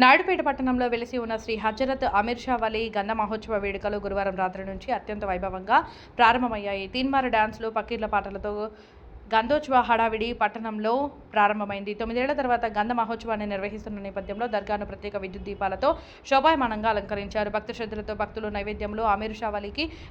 నాయుడుపేట పట్టణంలో వెలిసి ఉన్న శ్రీ హజరత్ అమీర్ షా వలీ గంధ మహోత్సవ వేడుకలు గురువారం రాత్రి నుంచి అత్యంత వైభవంగా ప్రారంభమయ్యాయి. తీన్మార్ డాన్స్లు పకీర్ల పాటలతో గంధోత్సవ హడావిడి పట్టణంలో ప్రారంభమైంది. తొమ్మిదేళ్ళ తర్వాత గంధ మహోత్సవాన్ని నిర్వహిస్తున్న నేపథ్యంలో దర్గాను ప్రత్యేక విద్యుత్ దీపాలతో శోభాయమానంగా అలంకరించారు. భక్త శ్రద్ధలతో భక్తులు నైవేద్యంలో అమీర్ షా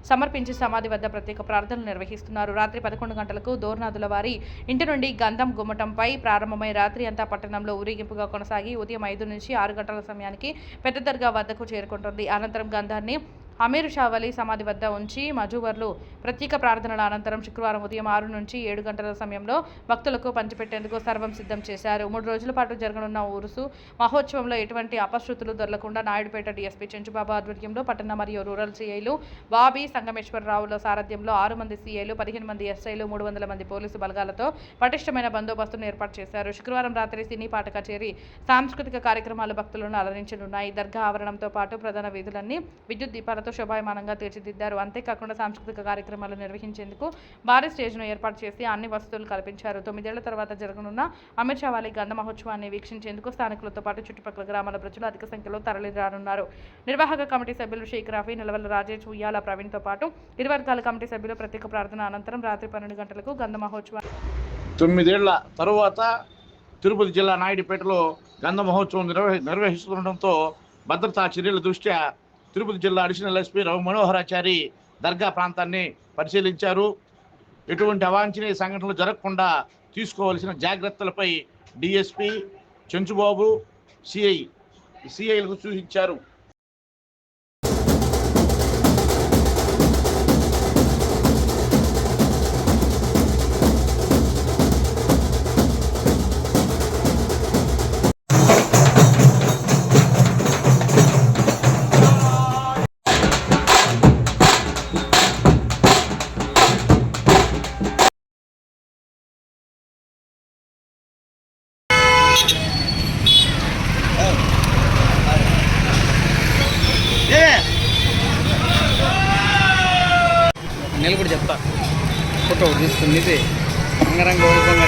సమర్పించి సమాధి వద్ద ప్రత్యేక ప్రార్థనలు నిర్వహిస్తున్నారు. రాత్రి పదకొండు గంటలకు దోర్నాథుల వారి ఇంటి నుండి గంధం గుమ్మటంపై ప్రారంభమై రాత్రి అంతా పట్టణంలో ఊరేగింపుగా కొనసాగి ఉదయం ఐదు నుంచి ఆరు గంటల సమయానికి పెద్ద దర్గా వద్దకు చేరుకుంటుంది. అనంతరం గంధాన్ని అమీర్ షావలి సమాధి వద్ద ఉంచి మజూవర్లు ప్రత్యేక ప్రార్థనల అనంతరం శుక్రవారం ఉదయం ఆరు నుంచి ఏడు గంటల సమయంలో భక్తులకు పంచిపెట్టేందుకు సర్వం సిద్ధం చేశారు. మూడు రోజుల పాటు జరగనున్న ఊరుసు మహోత్సవంలో ఎటువంటి అపశృతులు దొరలకుండా నాయుడుపేట డీఎస్పీ చెంచుబాబు ఆధ్వర్యంలో పట్టణ మరియు రూరల్ సీఐలు బాబీ సంగమేశ్వరరావుల సారథ్యంలో ఆరు మంది సీఐలు పదిహేను మంది ఎస్ఐలు మూడు వందల మంది పోలీసు బలగాలతో పటిష్టమైన బందోబస్తును ఏర్పాటు చేశారు. శుక్రవారం రాత్రి సినీ పాట కచేరీ సాంస్కృతిక కార్యక్రమాలు భక్తులను అలరించనున్నాయి. దర్గా ఆవరణంతో పాటు ప్రధాన వీధులన్నీ విద్యుత్ దీపాలతో శోభాయమానంగా తీర్చిదిద్దారు. అంతేకాకుండా సాంస్కృతిక కార్యక్రమాలు నిర్వహించేందుకు భారీ స్టేజ్ను ఏర్పాటు చేసి అన్ని వసతులు కల్పించారు. తొమ్మిదేళ్ళ తర్వాత జరగనున్న అమీర్ షా గంధ మహోత్సవాన్ని వీక్షించేందుకు స్థానికులతో పాటు చుట్టుపక్కల గ్రామాల ప్రజలు అధిక సంఖ్యలో తరలిరానున్నారు. నిర్వాహక కమిటీ సభ్యులు షేక్ రాఫీ నిలవల రాజేష్ ఉయ్యాల ప్రవీణ్తో పాటు ఇరు వర్గాల కమిటీ సభ్యులు ప్రత్యేక ప్రార్థన అనంతరం రాత్రి పన్నెండు గంటలకు గంధ మహోత్సవం తొమ్మిదేళ్ళ తరువాత తిరుపతి జిల్లా నాయుడుపేటలో గంధ మహోత్సవం నిర్వహి నిర్వహిస్తుండటంతో భద్రతా చర్యల దృష్ట్యా తిరుపతి జిల్లా అడిషనల్ ఎస్పీ రవి మనోహరాచారి దర్గా ప్రాంతాన్ని పరిశీలించారు. ఎటువంటి అవాంఛనీయ సంఘటనలు జరగకుండా తీసుకోవాల్సిన జాగ్రత్తలపై డిఎస్పి చెంచుబాబు సిఐ సిఐలకు సూచించారు. నేను కూడా చెప్తా. ఫోటో తీసుకుని ఇది రంగరంగ వైభవంగా